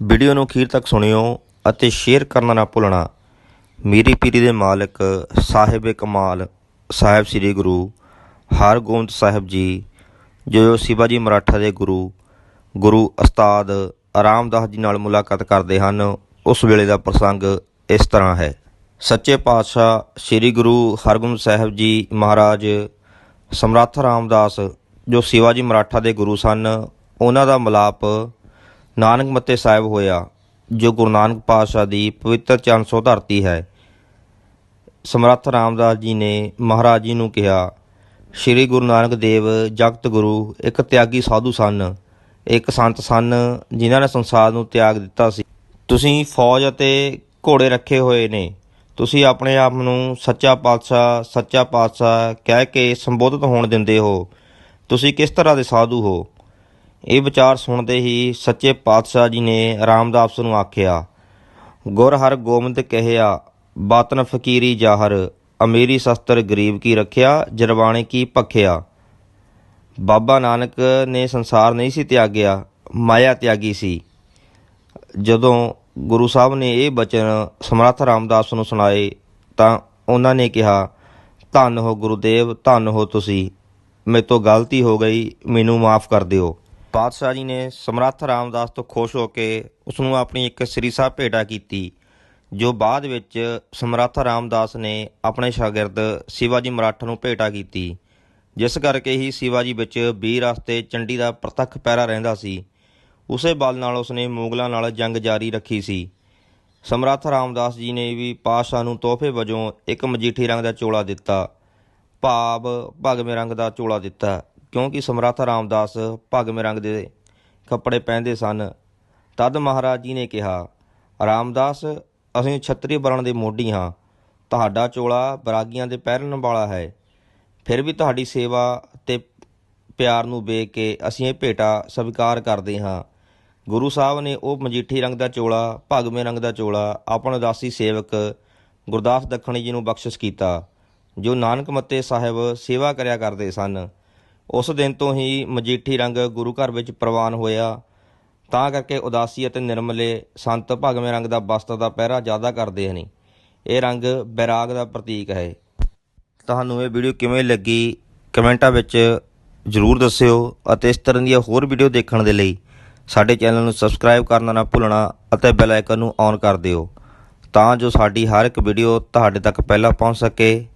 Video ਨੂੰ ਅਖੀਰ ਤੱਕ ਸੁਣਿਓ ਅਤੇ ਸ਼ੇਅਰ ਕਰਨਾ ਨਾ ਭੁੱਲਣਾ। ਮੇਰੀ ਪੀਰੀ ਦੇ ਮਾਲਕ ਸਾਹਿਬ ਕਮਾਲ ਸਾਹਿਬ ਸ੍ਰੀ ਗੁਰੂ ਹਰਗੋਬਿੰਦ ਸਾਹਿਬ ਜੀ, ਜੋ ਸ਼ਿਵਾਜੀ ਮਰਾਠਾ ਦੇ ਗੁਰੂ ਗੁਰੂ ਉਸਤਾਦ ਰਾਮਦਾਸ ਜੀ ਨਾਲ ਮੁਲਾਕਾਤ ਕਰਦੇ ਹਨ, ਉਸ ਵੇਲੇ ਦਾ ਪ੍ਰਸੰਗ ਇਸ ਤਰ੍ਹਾਂ ਹੈ। ਸੱਚੇ ਪਾਤਸ਼ਾਹ ਸ੍ਰੀ ਗੁਰੂ ਹਰਗੋਬਿੰਦ ਸਾਹਿਬ ਜੀ ਮਹਾਰਾਜ ਸਮਰੱਥ ਰਾਮਦਾਸ, ਜੋ ਸ਼ਿਵਾਜੀ ਮਰਾਠਾ ਦੇ ਗੁਰੂ ਸਨ, ਉਹਨਾਂ ਦਾ ਮਿਲਾਪ ਨਾਨਕ ਮੱਤੇ ਸਾਹਿਬ ਹੋਇਆ, ਜੋ ਗੁਰੂ ਨਾਨਕ ਪਾਤਸ਼ਾਹ ਦੀ ਪਵਿੱਤਰ ਚਰਨ ਸੋ ਧਰਤੀ ਹੈ। ਸਮਰੱਥ ਰਾਮਦਾਸ ਜੀ ਨੇ ਮਹਾਰਾਜ ਜੀ ਨੂੰ ਕਿਹਾ, ਸ੍ਰੀ ਗੁਰੂ ਨਾਨਕ ਦੇਵ, ਜਗਤ ਗੁਰੂ, ਇੱਕ ਤਿਆਗੀ ਸਾਧੂ ਸਨ, ਇੱਕ ਸੰਤ ਸਨ, ਜਿਨ੍ਹਾਂ ਨੇ ਸੰਸਾਰ ਨੂੰ ਤਿਆਗ ਦਿੱਤਾ ਸੀ। ਤੁਸੀਂ ਫੌਜ ਅਤੇ ਘੋੜੇ ਰੱਖੇ ਹੋਏ ਨੇ। ਤੁਸੀਂ ਆਪਣੇ ਆਪ ਨੂੰ ਸੱਚਾ ਪਾਤਸ਼ਾਹ ਸੱਚਾ ਪਾਤਸ਼ਾਹ ਕਹਿ ਕੇ ਸੰਬੋਧਿਤ ਹੋਣ ਦਿੰਦੇ ਹੋ। ਤੁਸੀਂ ਕਿਸ ਤਰ੍ਹਾਂ ਦੇ ਸਾਧੂ ਹੋ? ਇਹ ਵਿਚਾਰ ਸੁਣਦੇ ਹੀ ਸੱਚੇ ਪਾਤਸ਼ਾਹ ਜੀ ਨੇ ਰਾਮਦਾਸ ਨੂੰ ਆਖਿਆ, ਗੁਰ ਹਰ ਗੋਬਿੰਦ ਕਹਿਆ, ਬਾਤਨ ਫਕੀਰੀ ਜਾਹਰ, ਅਮੀਰੀ ਸ਼ਸਤਰ ਗਰੀਬ ਕੀ ਰੱਖਿਆ, ਜਰਵਾਣੇ ਕੀ ਭਖਿਆ। ਬਾਬਾ ਨਾਨਕ ਨੇ ਸੰਸਾਰ ਨਹੀਂ ਸੀ ਤਿਆਗਿਆ, ਮਾਇਆ ਤਿਆਗੀ ਸੀ। ਜਦੋਂ ਗੁਰੂ ਸਾਹਿਬ ਨੇ ਇਹ ਬਚਨ ਸਮਰੱਥ ਰਾਮਦਾਸ ਨੂੰ ਸੁਣਾਏ, ਤਾਂ ਉਹਨਾਂ ਨੇ ਕਿਹਾ, ਧੰਨ ਹੋ ਗੁਰੂਦੇਵ, ਧੰਨ ਹੋ ਤੁਸੀਂ, ਮੇਰੇ ਤੋਂ ਗਲਤੀ ਹੋ ਗਈ, ਮੈਨੂੰ ਮਾਫ ਕਰ ਦਿਓ। ਪਾਤਸ਼ਾਹ ਜੀ ਨੇ ਸਮਰੱਥ ਰਾਮਦਾਸ ਤੋਂ ਖੁਸ਼ ਹੋ ਕੇ ਉਸ ਨੂੰ ਆਪਣੀ ਇੱਕ ਸ੍ਰੀ ਭੇਟਾ ਕੀਤੀ, ਜੋ ਬਾਅਦ ਵਿੱਚ ਸਮਰੱਥ ਰਾਮਦਾਸ ਨੇ ਆਪਣੇ ਸ਼ਾਗਿਰਦ ਸ਼ਿਵਾਜੀ ਮਰਾਠਾ ਨੂੰ ਭੇਟਾ ਕੀਤੀ, ਜਿਸ ਕਰਕੇ ਹੀ ਸ਼ਿਵਾਜੀ ਵਿੱਚ ਵੀਰ ਰਸਤੇ ਚੰਡੀ ਦਾ ਪ੍ਰਤੱਖ ਪੈਰਾ ਰਹਿੰਦਾ ਸੀ। ਉਸੇ ਬਲ ਨਾਲ ਉਸਨੇ ਮੁਗਲਾਂ ਨਾਲ ਜੰਗ ਜਾਰੀ ਰੱਖੀ ਸੀ। ਸਮਰੱਥ ਰਾਮਦਾਸ ਜੀ ਨੇ ਵੀ ਪਾਤਸ਼ਾਹ ਨੂੰ ਤੋਹਫੇ ਵਜੋਂ ਇੱਕ ਮਜੀਠੀ ਰੰਗ ਦਾ ਚੋਲਾ ਦਿੱਤਾ, ਭਾਵ ਭਗਵੇਂ ਰੰਗ ਦਾ ਚੋਲਾ ਦਿੱਤਾ। ਕਿਉਂਕਿ ਸਮਰੱਥ ਰਾਮਦਾਸ ਭਗਵੇਂ ਰੰਗ ਦੇ ਕੱਪੜੇ ਪਹਿਨਦੇ ਸਨ। ਤਦ ਮਹਾਰਾਜ ਜੀ ਨੇ ਕਿਹਾ, ਰਾਮਦਾਸ, ਅਸੀਂ ਛਤਰੀ ਵਰਣ ਦੇ ਮੋਢੀ ਹਾਂ। ਤੁਹਾਡਾ ਚੋਲਾ ਬਰਾਗੀਆਂ ਦੇ ਪਹਿਰਨ ਵਾਲਾ ਹੈ। ਫਿਰ ਵੀ ਤੁਹਾਡੀ ਸੇਵਾ ਤੇ ਪਿਆਰ ਨੂੰ ਵੇਖ ਕੇ ਅਸੀਂ ਇਹ ਭੇਟਾ ਸਵੀਕਾਰ ਕਰਦੇ ਹਾਂ। ਗੁਰੂ ਸਾਹਿਬ ਨੇ ਉਹ ਮਜੀਠੀ ਰੰਗ ਦਾ ਚੋਲਾ ਭਗਵੇਂ ਰੰਗ ਦਾ ਚੋਲਾ, ਆਪਣੇ ਉਦਾਸੀ ਸੇਵਕ ਗੁਰਦਾਸ ਦੱਖਣੀ ਜੀ ਨੂੰ ਬਖਸ਼ਿਸ਼ ਕੀਤਾ, ਜੋ ਨਾਨਕ ਮੱਤੇ ਸਾਹਿਬ ਸੇਵਾ ਕਰਿਆ ਕਰਦੇ ਸਨ। ਉਸ ਦਿਨ ਤੋਂ ਹੀ ਮਜੀਠੀ ਰੰਗ ਗੁਰੂ ਘਰ ਵਿੱਚ ਪ੍ਰਵਾਨ ਹੋਇਆ। ਤਾਂ ਕਰਕੇ ਉਦਾਸੀ ਅਤੇ ਨਿਰਮਲੇ ਸੰਤ ਭਗਵੇਂ ਰੰਗ ਦਾ ਵਸਤਰ ਦਾ ਪਹਿਰਾ ਜ਼ਿਆਦਾ ਕਰਦੇ ਹਨ। ਇਹ ਰੰਗ ਬੈਰਾਗ ਦਾ ਪ੍ਰਤੀਕ ਹੈ। ਤੁਹਾਨੂੰ ਇਹ ਵੀਡੀਓ ਕਿਵੇਂ ਲੱਗੀ ਕਮੈਂਟਾਂ ਵਿੱਚ ਜਰੂਰ ਦੱਸਿਓ ਅਤੇ ਇਸ ਤਰ੍ਹਾਂ ਦੀਆਂ ਹੋਰ ਵੀਡੀਓ ਦੇਖਣ ਦੇ ਲਈ ਸਾਡੇ ਚੈਨਲ ਨੂੰ ਸਬਸਕ੍ਰਾਈਬ ਕਰਨਾ ਨਾ ਭੁੱਲਣਾ ਅਤੇ ਬੈਲ ਆਈਕਨ ਨੂੰ ਔਨ ਕਰ ਦਿਓ ਤਾਂ ਜੋ ਸਾਡੀ ਹਰ ਇੱਕ ਵੀਡੀਓ ਤੁਹਾਡੇ ਤੱਕ ਪਹਿਲਾਂ ਪਹੁੰਚ ਸਕੇ।